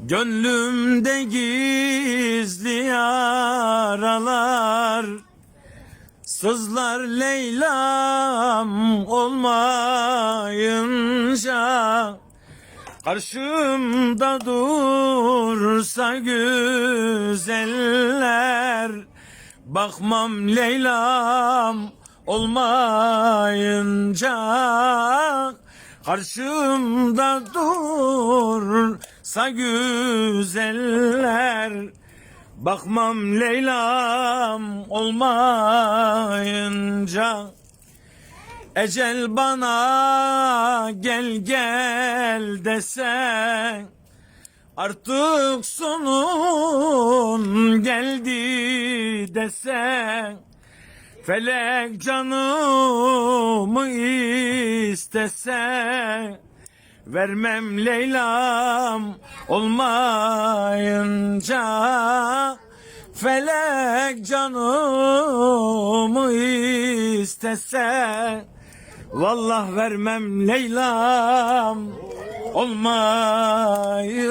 Gönlümde gizli yaralar. Sızlar Leyla'm olmayınca Karşımda dursa güzeller. Bakmam Leyla'm olmayınca Karşımda dursa güzeller. Bakmam Leyla'm olmayınca. Ecel bana gel gel desen Artık sonun geldi desen Felek canımı istese Vermem Leyla'm olmayınca Felek canımı istese Vallah vermem Leyla'm olmayınca.